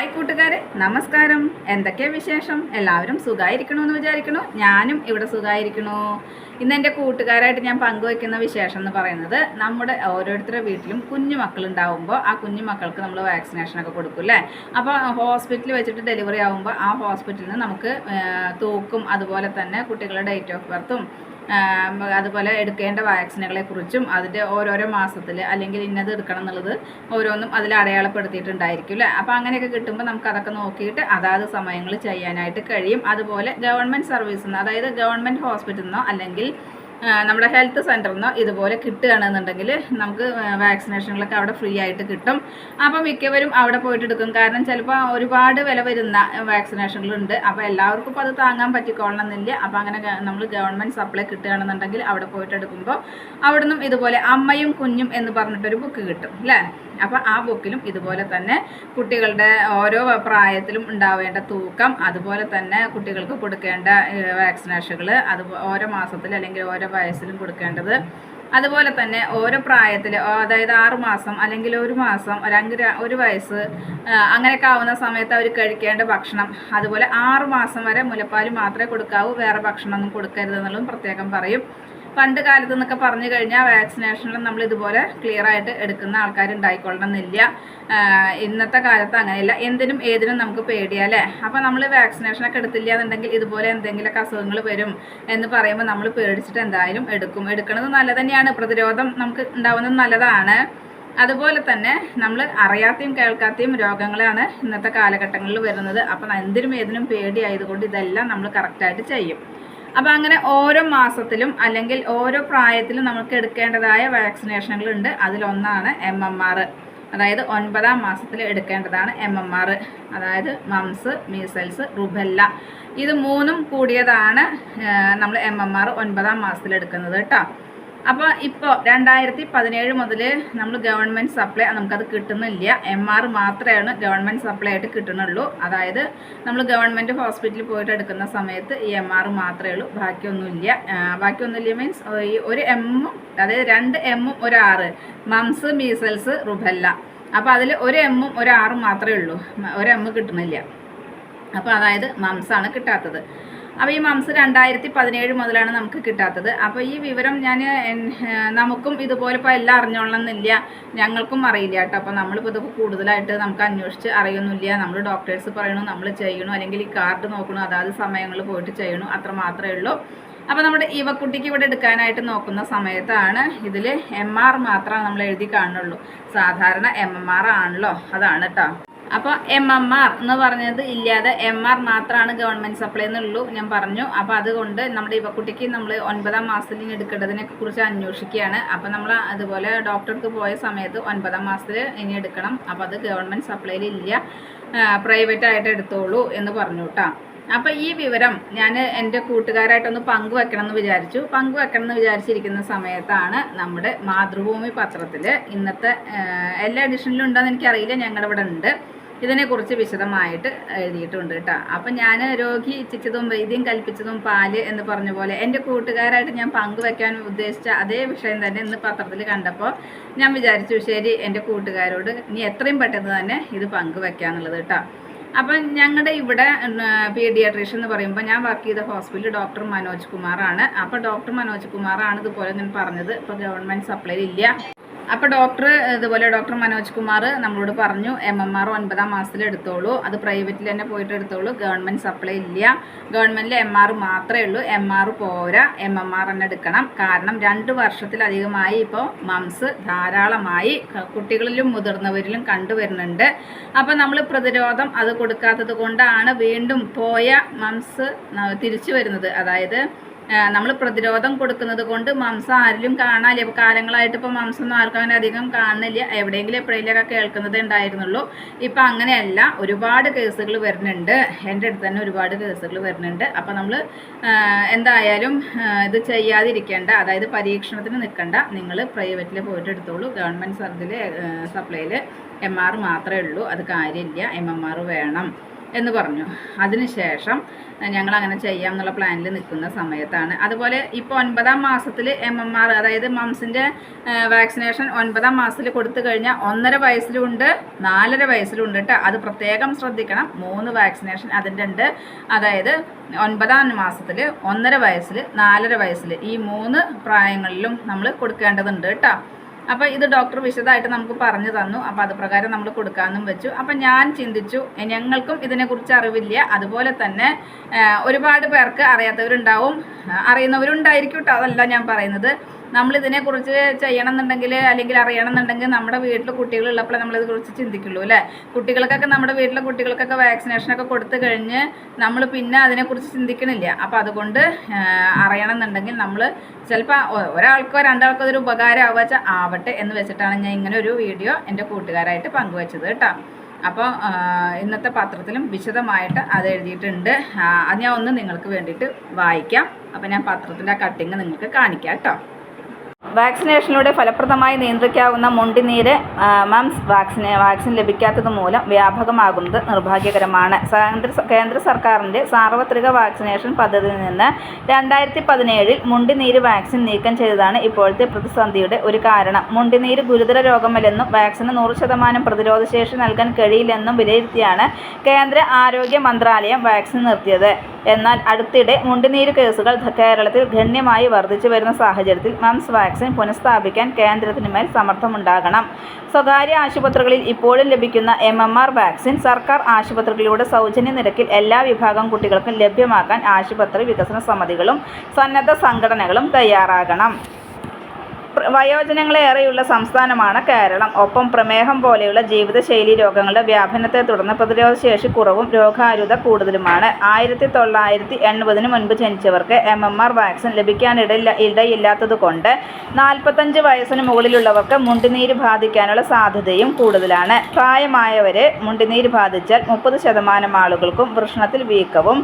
Hi കൂട്ടുകാരെ നമസ്കാരം. എന്തൊക്കെ വിശേഷം? എല്ലാവരും സുഖമായിരിക്കണമെന്ന് വിചാരിക്കണോ ഞാനും ഇവിടെ സുഖമായിരിക്കണു ഇന്ന് എന്റെ കൂട്ടുകാരായിട്ട് ഞാൻ പങ്കുവയ്ക്കുന്ന വിശേഷം എന്ന് പറയുന്നത് നമ്മുടെ ഓരോരുത്തരുടെ വീട്ടിലും കുഞ്ഞു മക്കളുണ്ടാവുമ്പോൾ ആ കുഞ്ഞു മക്കൾക്ക് നമ്മൾ വാക്സിനേഷനൊക്കെ കൊടുക്കും അല്ലേ അപ്പോൾ ഹോസ്പിറ്റലിൽ വെച്ചിട്ട് ഡെലിവറി ആവുമ്പോൾ ആ ഹോസ്പിറ്റലിൽ നിന്ന് നമുക്ക് തൂക്കും അതുപോലെ തന്നെ കുട്ടികളുടെ ഡേറ്റ് ഓഫ് ബർത്തും അതുപോലെ എടുക്കേണ്ട വാക്സിനുകളെ കുറിച്ചും അതിന്റെ ഓരോരോ മാസത്തിൽ അല്ലെങ്കിൽ ഇന്നത് എടുക്കണം എന്നുള്ളത് ഓരോന്നും അതിൽ അടയാളപ്പെടുത്തിയിട്ടുണ്ടായിരിക്കും അല്ലേ? അപ്പോൾ അങ്ങനെയൊക്കെ കിട്ടുമ്പോൾ നമുക്ക് അതൊക്കെ നോക്കിയിട്ട് അതാത് സമയങ്ങൾ ചെയ്യാനായിട്ട് കഴിയും. അതുപോലെ ഗവൺമെന്റ് സർവീസിൽ നിന്ന് അതായത് ഗവൺമെന്റ് ഹോസ്പിറ്റലിൽ നിന്നോ അല്ലെങ്കിൽ നമ്മുടെ ഹെൽത്ത് സെന്ററിൽ നിന്ന് ഇതുപോലെ കിട്ടുകയാണെന്നുണ്ടെങ്കിൽ നമുക്ക് വാക്സിനേഷനുകളൊക്കെ അവിടെ ഫ്രീ ആയിട്ട് കിട്ടും. അപ്പോൾ മിക്കവരും അവിടെ പോയിട്ട് എടുക്കും. കാരണം ചിലപ്പോൾ ഒരുപാട് വില വരുന്ന വാക്സിനേഷനുകളുണ്ട് അപ്പോൾ എല്ലാവർക്കും അത് താങ്ങാൻ പറ്റിക്കൊള്ളണമെന്നില്ല അപ്പോൾ അങ്ങനെ നമ്മൾ ഗവൺമെന്റ് സപ്ലൈ കിട്ടുകയാണെന്നുണ്ടെങ്കിൽ അവിടെ പോയിട്ട് എടുക്കുമ്പോൾ അവിടെ നിന്നും ഇതുപോലെ അമ്മയും കുഞ്ഞും എന്ന് പറഞ്ഞിട്ടൊരു ബുക്ക് കിട്ടും അല്ലേ അപ്പോൾ ആ ബുക്കിലും ഇതുപോലെ തന്നെ കുട്ടികളുടെ ഓരോ പ്രായത്തിലും ഉണ്ടാവേണ്ട തൂക്കം അതുപോലെ തന്നെ കുട്ടികൾക്ക് കൊടുക്കേണ്ട വാക്സിനേഷനുകൾ അത് ഓരോ മാസത്തിൽ അല്ലെങ്കിൽ ഓരോ വയസ്സിലും കൊടുക്കേണ്ടത്. അതുപോലെ തന്നെ ഓരോ പ്രായത്തിൽ അതായത് ആറു മാസം അല്ലെങ്കിൽ ഒരു മാസം ഒരു അഞ്ച് ര- ഒരു വയസ്സ് അങ്ങനെയൊക്കെ ആവുന്ന സമയത്ത് അവർ കഴിക്കേണ്ട ഭക്ഷണം. അതുപോലെ ആറു മാസം വരെ മുലപ്പാൽ മാത്രമേ കൊടുക്കാവൂ വേറെ ഭക്ഷണമൊന്നും കൊടുക്കരുതെന്നുള്ളതും പ്രത്യേകം പറയും. പണ്ട് കാലത്ത് എന്നൊക്കെ പറഞ്ഞു കഴിഞ്ഞാൽ വാക്സിനേഷനിലും നമ്മൾ ഇതുപോലെ ക്ലിയർ ആയിട്ട് എടുക്കുന്ന ആൾക്കാരുണ്ടായിക്കൊള്ളണമെന്നില്ല ഇന്നത്തെ കാലത്ത് അങ്ങനെയല്ല. എന്തിനും ഏതിനും നമുക്ക് പേടിയാലേ അപ്പോൾ നമ്മൾ വാക്സിനേഷനൊക്കെ എടുത്തില്ല എന്നുണ്ടെങ്കിൽ ഇതുപോലെ എന്തെങ്കിലുമൊക്കെ അസുഖങ്ങൾ വരും എന്ന് പറയുമ്പോൾ നമ്മൾ പേടിച്ചിട്ട് എന്തായാലും എടുക്കും. എടുക്കുന്നത് നല്ലത് തന്നെയാണ് പ്രതിരോധം നമുക്ക് ഉണ്ടാവുന്നത് നല്ലതാണ്. അതുപോലെ തന്നെ നമ്മൾ അറിയാത്തയും കേൾക്കാത്തയും രോഗങ്ങളാണ് ഇന്നത്തെ കാലഘട്ടങ്ങളിൽ വരുന്നത്. അപ്പം എന്തിനും ഏതിനും പേടിയായതുകൊണ്ട് ഇതെല്ലാം നമ്മൾ കറക്റ്റായിട്ട് ചെയ്യും. അപ്പോൾ അങ്ങനെ ഓരോ മാസത്തിലും അല്ലെങ്കിൽ ഓരോ പ്രായത്തിലും നമുക്ക് എടുക്കേണ്ടതായ വാക്സിനേഷനുകളുണ്ട്. അതിലൊന്നാണ് എം എം ആർ അതായത് ഒൻപതാം മാസത്തിൽ എടുക്കേണ്ടതാണ് എം എം ആർ അതായത് മംസ് മീസൽസ് റുബെല്ല ഇത് മൂന്നും കൂടിയതാണ് നമ്മൾ എം എം ആർ ഒൻപതാം മാസത്തിൽ എടുക്കുന്നത് കേട്ടോ അപ്പോൾ ഇപ്പോൾ രണ്ടായിരത്തി പതിനേഴ് മുതൽ നമ്മൾ ഗവൺമെന്റ് സപ്ലൈ നമുക്കത് കിട്ടുന്നില്ല. എം ആർ മാത്രമാണ് ഗവൺമെന്റ് സപ്ലൈ ആയിട്ട് കിട്ടുന്നുള്ളൂ. അതായത് നമ്മൾ ഗവൺമെന്റ് ഹോസ്പിറ്റലിൽ പോയിട്ട് എടുക്കുന്ന സമയത്ത് ഈ എം ആർ മാത്രമേ ഉള്ളൂ. ബാക്കിയൊന്നുമില്ല. ബാക്കിയൊന്നുമില്ല മീൻസ് ഈ ഒരു എമ്മും അതായത് രണ്ട് എമ്മും ഒരു ആറ് മംസ് മീസൽസ് റുബല്ല അപ്പോൾ അതിൽ ഒരു എമ്മും ഒരു ആറും മാത്രമേ ഉള്ളൂ. ഒരു എമ്മ് കിട്ടുന്നില്ല. അപ്പോൾ അതായത് മംസാണ് കിട്ടാത്തത്. അപ്പോൾ ഈ മംസ് രണ്ടായിരത്തി പതിനേഴ് മുതലാണ് നമുക്ക് കിട്ടാത്തത്. അപ്പോൾ ഈ വിവരം ഞാൻ നമുക്കും ഇതുപോലെ ഇപ്പോൾ എല്ലാം അറിഞ്ഞോളണമെന്നില്ല ഞങ്ങൾക്കും അറിയില്ല കേട്ടോ. അപ്പോൾ നമ്മളിപ്പോൾ ഇതൊക്കെ കൂടുതലായിട്ട് നമുക്ക് അന്വേഷിച്ച് അറിയൊന്നുമില്ല നമ്മൾ ഡോക്ടേഴ്സ് പറയണു നമ്മൾ ചെയ്യണു അല്ലെങ്കിൽ ഈ കാർഡ് നോക്കണു അതാത് സമയങ്ങളിൽ പോയിട്ട് ചെയ്യണു അത്ര മാത്രമേ ഉള്ളൂ. അപ്പോൾ നമ്മുടെ ഇവക്കുട്ടിക്ക് ഇവിടെ എടുക്കാനായിട്ട് നോക്കുന്ന സമയത്താണ് ഇതിൽ എം ആർ മാത്രമേ നമ്മൾ എഴുതി കാണുള്ളൂ സാധാരണ എം എം ആർ ആണല്ലോ. അതാണ് കേട്ടോ. അപ്പോൾ എം എം ആർ എന്ന് പറഞ്ഞത് ഇല്ലാതെ എം ആർ മാത്രമാണ് ഗവൺമെന്റ് സപ്ലൈ എന്നുള്ളൂ ഞാൻ പറഞ്ഞു. അപ്പോൾ അതുകൊണ്ട് നമ്മുടെ ഇവക്കുട്ടിക്ക് നമ്മൾ ഒൻപതാം മാസത്തിൽ എടുക്കേണ്ടതിനെ കുറിച്ച് അന്വേഷിക്കുകയാണ്. അപ്പോൾ നമ്മൾ അതുപോലെ ഡോക്ടർക്ക് പോയ സമയത്ത് ഒൻപതാം മാസത്തിൽ ഇനി എടുക്കണം. അപ്പോൾ അത് ഗവൺമെന്റ് സപ്ലൈയിൽ ഇല്ല. പ്രൈവറ്റ് ആയിട്ട് എടുത്തോളൂ എന്ന് പറഞ്ഞു കേട്ടോ അപ്പോൾ ഈ വിവരം ഞാൻ എന്റെ കൂട്ടുകാരായിട്ടൊന്ന് പങ്കുവെക്കണം എന്ന് വിചാരിച്ചു. പങ്കുവെക്കണം എന്ന് വിചാരിച്ചിരിക്കുന്ന സമയത്താണ് നമ്മുടെ മാതൃഭൂമി പത്രത്തിൽ ഇന്നത്തെ എല്ലാ എഡിഷനിലും ഉണ്ടോയെന്ന് എനിക്കറിയില്ല. ഞങ്ങളുടെ ഇവിടെ ഉണ്ട്. ഇതിനെക്കുറിച്ച് വിശദമായിട്ട് എഴുതിയിട്ടുണ്ട് കേട്ടോ. അപ്പം ഞാൻ രോഗി ഇച്ഛിച്ചതും വൈദ്യം കൽപ്പിച്ചതും പാൽ എന്ന് പറഞ്ഞ പോലെ എന്റെ കൂട്ടുകാരായിട്ട് ഞാൻ പങ്കുവെക്കാൻ ഉദ്ദേശിച്ച അതേ വിഷയം തന്നെ ഇന്ന് പത്രത്തിൽ കണ്ടപ്പോൾ ഞാൻ വിചാരിച്ചു ശരി എന്റെ കൂട്ടുകാരോട് ഇനി എത്രയും പെട്ടെന്ന് തന്നെ ഇത് പങ്കുവെക്കാന്നുള്ളത് കേട്ടോ. അപ്പം ഞങ്ങളുടെ ഇവിടെ പീഡിയാട്രീഷ്യൻ എന്ന് പറയുമ്പോൾ ഞാൻ വർക്ക് ചെയ്ത ഹോസ്പിറ്റൽ ഡോക്ടർ മനോജ് കുമാറാണ്. അപ്പോൾ ഡോക്ടർ മനോജ് കുമാറാണ് ഇതുപോലെ ഞാൻ പറഞ്ഞത്. ഇപ്പോൾ ഗവൺമെന്റ് സപ്ലൈ ഇല്ല. അപ്പോൾ ഡോക്ടർ ഇതുപോലെ ഡോക്ടർ മനോജ് കുമാർ നമ്മളോട് പറഞ്ഞു എം എം ആർ ഒൻപതാം മാസത്തിൽ എടുത്തോളൂ. അത് പ്രൈവറ്റിൽ തന്നെ പോയിട്ട് എടുത്തോളൂ. ഗവൺമെന്റ് സപ്ലൈ ഇല്ല. ഗവൺമെന്റിൽ എം ആർ മാത്രമേ ഉള്ളൂ. എം ആർ പോരാ. എം എം ആർ തന്നെ എടുക്കണം. കാരണം രണ്ട് വർഷത്തിലധികമായി ഇപ്പോൾ മംസ് ധാരാളമായി കുട്ടികളിലും മുതിർന്നവരിലും കണ്ടുവരുന്നുണ്ട്. അപ്പോൾ നമ്മൾ പ്രതിരോധം അത് കൊടുക്കാത്തത് കൊണ്ടാണ് വീണ്ടും പോയ മംസ് തിരിച്ചു വരുന്നത്. അതായത് നമ്മൾ പ്രതിരോധം കൊടുക്കുന്നത് കൊണ്ട് മാംസം ആരിലും കാണാനില്ല. ഇപ്പോൾ കാലങ്ങളായിട്ട് ഇപ്പോൾ മാംസം ആർക്കും അങ്ങനെ അധികം കാണുന്നില്ല. എവിടെയെങ്കിലും എപ്പോഴെങ്കിലുമൊക്കെ കേൾക്കുന്നത് ഉണ്ടായിരുന്നുള്ളൂ. ഇപ്പം അങ്ങനെയല്ല ഒരുപാട് കേസുകൾ വരുന്നുണ്ട്. എന്റെ അടുത്ത് തന്നെ ഒരുപാട് കേസുകൾ വരുന്നുണ്ട്. അപ്പം നമ്മൾ എന്തായാലും ഇത് ചെയ്യാതിരിക്കേണ്ട അതായത് പരീക്ഷണത്തിന് നിൽക്കണ്ട. നിങ്ങൾ പ്രൈവറ്റിൽ പോയിട്ട് എടുത്തോളൂ. ഗവൺമെന്റ് സർജിൽ സപ്ലൈയിൽ എം ആർ മാത്രമേ ഉള്ളൂ. അത് കാര്യമില്ല. എം എം ആർ വേണം എന്ന് പറഞ്ഞു. അതിനുശേഷം ഞങ്ങൾ അങ്ങനെ ചെയ്യാം എന്നുള്ള പ്ലാനിൽ നിൽക്കുന്ന സമയത്താണ്. അതുപോലെ ഇപ്പോൾ ഒൻപതാം മാസത്തിൽ എം എം ആർ അതായത് മംസിന്റെ വാക്സിനേഷൻ ഒൻപതാം മാസത്തിൽ കൊടുത്തു കഴിഞ്ഞാൽ ഒന്നര വയസ്സിലുണ്ട് നാലര വയസ്സിലുണ്ട് കേട്ടോ അത് പ്രത്യേകം ശ്രദ്ധിക്കണം. മൂന്ന് വാക്സിനേഷൻ അതിന്റെ ഉണ്ട്. അതായത് ഒൻപതാം മാസത്തിൽ ഒന്നര വയസ്സിൽ നാലര വയസ്സിൽ ഈ മൂന്ന് പ്രായങ്ങളിലും നമ്മൾ കൊടുക്കേണ്ടതുണ്ട് കേട്ടോ അപ്പോൾ ഇത് ഡോക്ടർ വിശദമായിട്ട് നമുക്ക് പറഞ്ഞു തന്നു. അപ്പോൾ അത് പ്രകാരം നമ്മൾ കൊടുക്കാമെന്നും വെച്ചു. അപ്പം ഞാൻ ചിന്തിച്ചു ഞങ്ങൾക്കും ഇതിനെക്കുറിച്ച് അറിവില്ല. അതുപോലെ തന്നെ ഒരുപാട് പേർക്ക് അറിയാത്തവരുണ്ടാവും. അറിയുന്നവരുണ്ടായിരിക്കും കേട്ടോ അതല്ല ഞാൻ പറയുന്നത്. നമ്മൾ ഇതിനെക്കുറിച്ച് ചെയ്യണം എന്നുണ്ടെങ്കിൽ അല്ലെങ്കിൽ അറിയണം എന്നുണ്ടെങ്കിൽ നമ്മുടെ വീട്ടിൽ കുട്ടികളുള്ളപ്പോൾ നമ്മളിത് കുറിച്ച് ചിന്തിക്കുള്ളൂ അല്ലേ? കുട്ടികൾക്കൊക്കെ നമ്മുടെ വീട്ടിലെ കുട്ടികൾക്കൊക്കെ വാക്സിനേഷനൊക്കെ കൊടുത്തു കഴിഞ്ഞ് നമ്മൾ പിന്നെ അതിനെക്കുറിച്ച് ചിന്തിക്കണില്ല. അപ്പോൾ അതുകൊണ്ട് ആ, അറിയണം എന്നുണ്ടെങ്കിൽ നമ്മൾ ചിലപ്പോൾ ഒരാൾക്കോ രണ്ടാൾക്കോ അതൊരു ഉപകാരം ആവുക വെച്ചാൽ ആവട്ടെ എന്ന് വെച്ചിട്ടാണ് ഞാൻ ഇങ്ങനെ ഒരു വീഡിയോ എന്റെ കൂട്ടുകാരായിട്ട് പങ്കുവച്ചത് കേട്ടോ. അപ്പോൾ ഇന്നത്തെ പത്രത്തിലും വിശദമായിട്ട് അത് എഴുതിയിട്ടുണ്ട്. അത് ഞാൻ ഒന്ന് നിങ്ങൾക്ക് വേണ്ടിയിട്ട് വായിക്കാം. അപ്പോൾ ഞാൻ പത്രത്തിന്റെ ആ കട്ടിങ് നിങ്ങൾക്ക് കാണിക്കാം കേട്ടോ. വാക്സിനേഷനിലൂടെ ഫലപ്രദമായി നിയന്ത്രിക്കാവുന്ന മുണ്ടിനീര് മംസ് വാക്സിന് വാക്സിൻ ലഭിക്കാത്തത് മൂലം വ്യാപകമാകുന്നത് നിർഭാഗ്യകരമാണ്. കേന്ദ്ര സർക്കാരിന്റെ സാർവത്രിക വാക്സിനേഷൻ പദ്ധതിയിൽ നിന്ന് രണ്ടായിരത്തി പതിനേഴിൽ മുണ്ടിനീര് വാക്സിൻ നീക്കം ചെയ്തതാണ് ഇപ്പോഴത്തെ പ്രതിസന്ധിയുടെ ഒരു കാരണം. മുണ്ടിനീര് ഗുരുതര രോഗമല്ലെന്നും വാക്സിന് നൂറ് ശതമാനം പ്രതിരോധശേഷി നൽകാൻ കഴിയില്ലെന്നും വിലയിരുത്തിയാണ് കേന്ദ്ര ആരോഗ്യ മന്ത്രാലയം വാക്സിൻ നിർത്തിയത്. എന്നാൽ അടുത്തിടെ മുണ്ടുനീര് കേസുകൾ കേരളത്തിൽ ഗണ്യമായി വർദ്ധിച്ചു വരുന്ന സാഹചര്യത്തിൽ മംസ് വാക്സിൻ പുനഃസ്ഥാപിക്കാൻ കേന്ദ്രത്തിന് മേൽ സമ്മർദ്ദമുണ്ടാകണം സ്വകാര്യ ആശുപത്രികളിൽ ഇപ്പോഴും ലഭിക്കുന്ന എം എം ആർ വാക്സിൻ സർക്കാർ ആശുപത്രികളിലൂടെ സൗജന്യ നിരക്കിൽ എല്ലാ വിഭാഗം കുട്ടികൾക്കും ലഭ്യമാക്കാൻ ആശുപത്രി വികസന സമിതികളും സന്നദ്ധ സംഘടനകളും തയ്യാറാകണം. വയോജനങ്ങളേറെയുള്ള സംസ്ഥാനമാണ് കേരളം. ഒപ്പം പ്രമേഹം പോലെയുള്ള ജീവിതശൈലി രോഗങ്ങളുടെ വ്യാപനത്തെ തുടർന്ന് പ്രതിരോധശേഷി കുറവും രോഗാരുത കൂടുതലുമാണ്. ആയിരത്തി തൊള്ളായിരത്തി എൺപതിന് മുൻപ് ജനിച്ചവർക്ക് എം എം ആർ വാക്സിൻ ലഭിക്കാനിടയില്ല ഇടയില്ലാത്തതുകൊണ്ട് നാൽപ്പത്തഞ്ച് വയസ്സിന് മുകളിലുള്ളവർക്ക് മുണ്ടിനീര് ബാധിക്കാനുള്ള സാധ്യതയും കൂടുതലാണ്. പ്രായമായവരെ മുണ്ടിനീര് ബാധിച്ചാൽ മുപ്പത് ശതമാനം ആളുകൾക്കും വൃഷണത്തിൽ വീക്കവും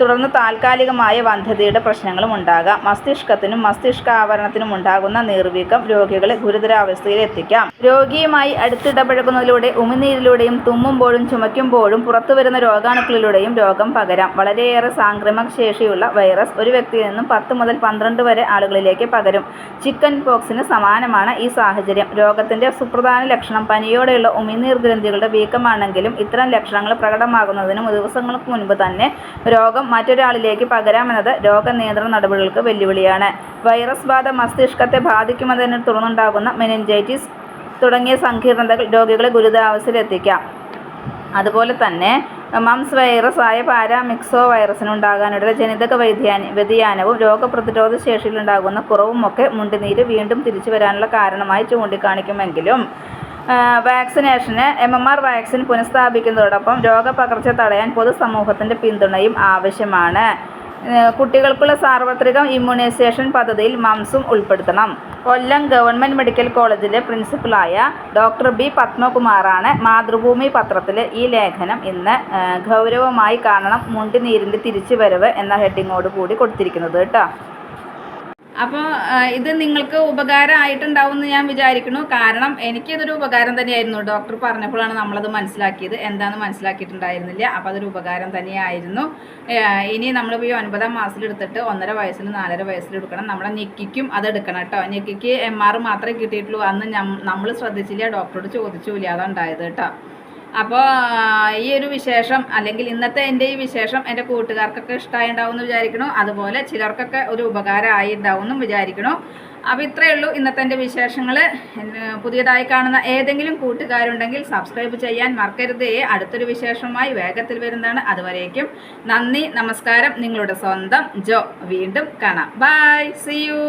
തുടർന്ന് താൽക്കാലികമായ വന്ധ്യതയുടെ പ്രശ്നങ്ങളും ഉണ്ടാകാം. മസ്തിഷ്കത്തിനും മസ്തിഷ്കാവരണത്തിനും ഉണ്ടാകുന്ന നീർവീക്കം രോഗികളെ ഗുരുതരാവസ്ഥയിൽ എത്തിക്കാം. രോഗിയുമായി അടുത്തിടപഴകുന്നതിലൂടെ ഉമിനീരിലൂടെയും തുമ്മുമ്പോഴും ചുമയ്ക്കുമ്പോഴും പുറത്തുവരുന്ന രോഗാണുക്കളിലൂടെയും രോഗം പകരാം. വളരെയേറെ സാംക്രമിക ശേഷിയുള്ള വൈറസ് ഒരു വ്യക്തിയിൽ നിന്നും പത്ത് മുതൽ പന്ത്രണ്ട് വരെ ആളുകളിലേക്ക് പകരും. ചിക്കൻ പോക്സിന് സമാനമാണ് ഈ സാഹചര്യം. രോഗത്തിന്റെ സുപ്രധാന ലക്ഷണം പനിയോടെയുള്ള ഉമിനീർ ഗ്രന്ഥികളുടെ വീക്കമാണെങ്കിലും ഇത്തരം ലക്ഷണങ്ങൾ പ്രകടമാകുന്നതിന് ദിവസങ്ങൾക്ക് മുൻപ് തന്നെ രോഗം മറ്റൊരാളിലേക്ക് പകരാമെന്നത് രോഗനിയന്ത്രണ നടപടികൾക്ക് വെല്ലുവിളിയാണ്. വൈറസ് ബാധ മസ്തിഷ്കത്തെ ബാധിക്കുമെന്നതിനെ തുടർന്നുണ്ടാകുന്ന മെനിഞ്ചൈറ്റിസ് തുടങ്ങിയ സങ്കീർണതകൾ രോഗികളെ ഗുരുതരാവസ്ഥയിലെത്തിക്കാം. അതുപോലെ തന്നെ മംസ് വൈറസ് ആയ പാരാമിക്സോ വൈറസിനുണ്ടാകാനിടയിൽ ജനിതക വ്യതിയാന വ്യതിയാനവും രോഗപ്രതിരോധ ശേഷിയിലുണ്ടാകുന്ന കുറവുമൊക്കെ മുണ്ടിനീര് വീണ്ടും തിരിച്ചു വരാനുള്ള കാരണമായി ചൂണ്ടിക്കാണിക്കുമെങ്കിലും വാക്സിനേഷന് എം എം ആർ വാക്സിൻ പുനഃസ്ഥാപിക്കുന്നതോടൊപ്പം രോഗപകർച്ച തടയാൻ പൊതുസമൂഹത്തിന്റെ പിന്തുണയും ആവശ്യമാണ്. കുട്ടികൾക്കുള്ള സാർവത്രിക ഇമ്മ്യൂണൈസേഷൻ പദ്ധതിയിൽ മംസും ഉൾപ്പെടുത്തണം. കൊല്ലം ഗവൺമെന്റ് മെഡിക്കൽ കോളേജിലെ പ്രിൻസിപ്പലായ ഡോക്ടർ ബി പത്മകുമാറാണ് മാതൃഭൂമി പത്രത്തിലെ ഈ ലേഖനം ഇന്ന് ഗൗരവമായി കാണണം മുണ്ടിനീരിന്റെ തിരിച്ചുവരവ് എന്ന ഹെഡിങ്ങോട് കൂടി കൊടുത്തിരിക്കുന്നത് കേട്ടോ. അപ്പോൾ ഇത് നിങ്ങൾക്ക് ഉപകാരമായിട്ടുണ്ടാവും എന്ന് ഞാൻ വിചാരിക്കുന്നു. കാരണം എനിക്കിതൊരു ഉപകാരം തന്നെയായിരുന്നു. ഡോക്ടർ പറഞ്ഞപ്പോഴാണ് നമ്മളത് മനസ്സിലാക്കിയത്. എന്താണെന്ന് മനസ്സിലാക്കിയിട്ടുണ്ടായിരുന്നില്ല. അപ്പോൾ അതൊരു ഉപകാരം തന്നെയായിരുന്നു. ഇനി നമ്മളിപ്പോൾ ഈ ഒൻപതാം മാസത്തിലെടുത്തിട്ട് ഒന്നര വയസ്സിൽ നാലര വയസ്സിലെടുക്കണം നമ്മുടെ ഞെക്കിക്കും അത് എടുക്കണം കേട്ടോ. ഞെക്കിക്ക് എം ആർ മാത്രമേ കിട്ടിയിട്ടുള്ളൂ. അന്ന് നമ്മൾ ശ്രദ്ധിച്ചില്ല. ഡോക്ടറോട് ചോദിച്ചില്ല. അതുണ്ടായത് കേട്ടോ. അപ്പോൾ ഈ ഒരു വിശേഷം അല്ലെങ്കിൽ ഇന്നത്തെ എന്റെ ഈ വിശേഷം എന്റെ കൂട്ടുകാർക്കൊക്കെ ഇഷ്ടമായി ഉണ്ടാവും എന്ന് വിചാരിക്കണോ. അതുപോലെ ചിലർക്കൊക്കെ ഒരു ഉപകാരമായി ഉണ്ടാവും എന്നും വിചാരിക്കണോ. അപ്പോൾ ഇത്രയേ ഉള്ളൂ ഇന്നത്തെ എന്റെ വിശേഷങ്ങൾ പുതിയതായി കാണുന്ന ഏതെങ്കിലും കൂട്ടുകാരുണ്ടെങ്കിൽ സബ്സ്ക്രൈബ് ചെയ്യാൻ മറക്കരുതേ. അടുത്തൊരു വിശേഷമായി വേഗത്തിൽ വരുന്നതാണ് അതുവരേക്കും. നന്ദി നമസ്കാരം. നിങ്ങളുടെ സ്വന്തം ജോ. വീണ്ടും കാണാം. ബൈ. C U